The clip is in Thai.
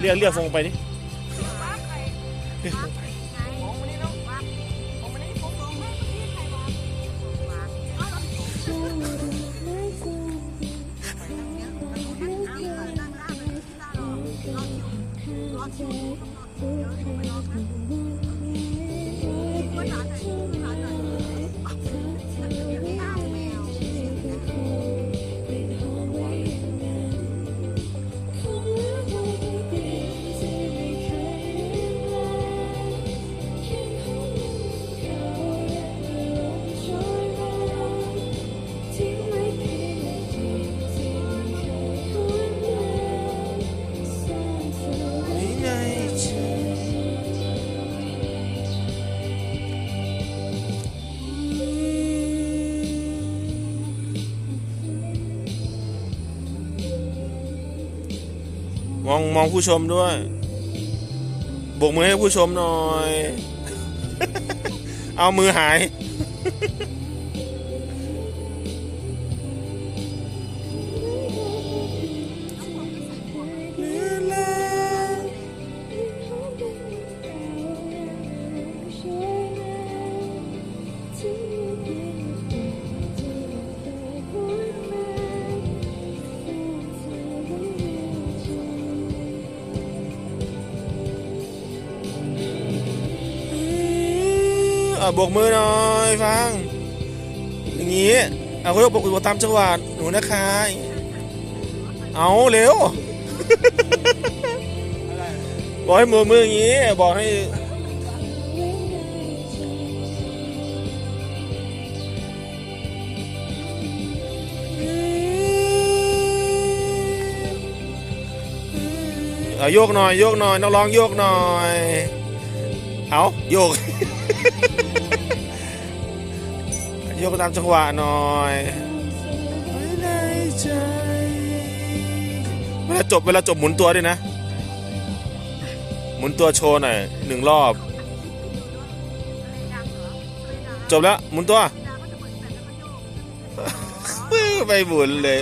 เรียกเรียกฟงไปดิ มองมองผู้ชมด้วยบกมือให้ผู้ชมหน่อย เอามือหาย บกมือหน่อยฟัง อย่างงี้ เอาเขายกบอกตามจังหวะหนูนะคะเอาเร็วบอกให้มือมืออย่างงี้ บอกให้เอาโยกหน่อยโยกหน่อยนักร้องโยกหน่อย เอาโยก ยกตามจังหวะหน่อยในใจเวลาจบเวลาจบหมุนตัวด้วยนะ หมุนตัวโชว์หน่อยหนึ่งรอบ จบแล้วหมุนตัวไปหมุนเลย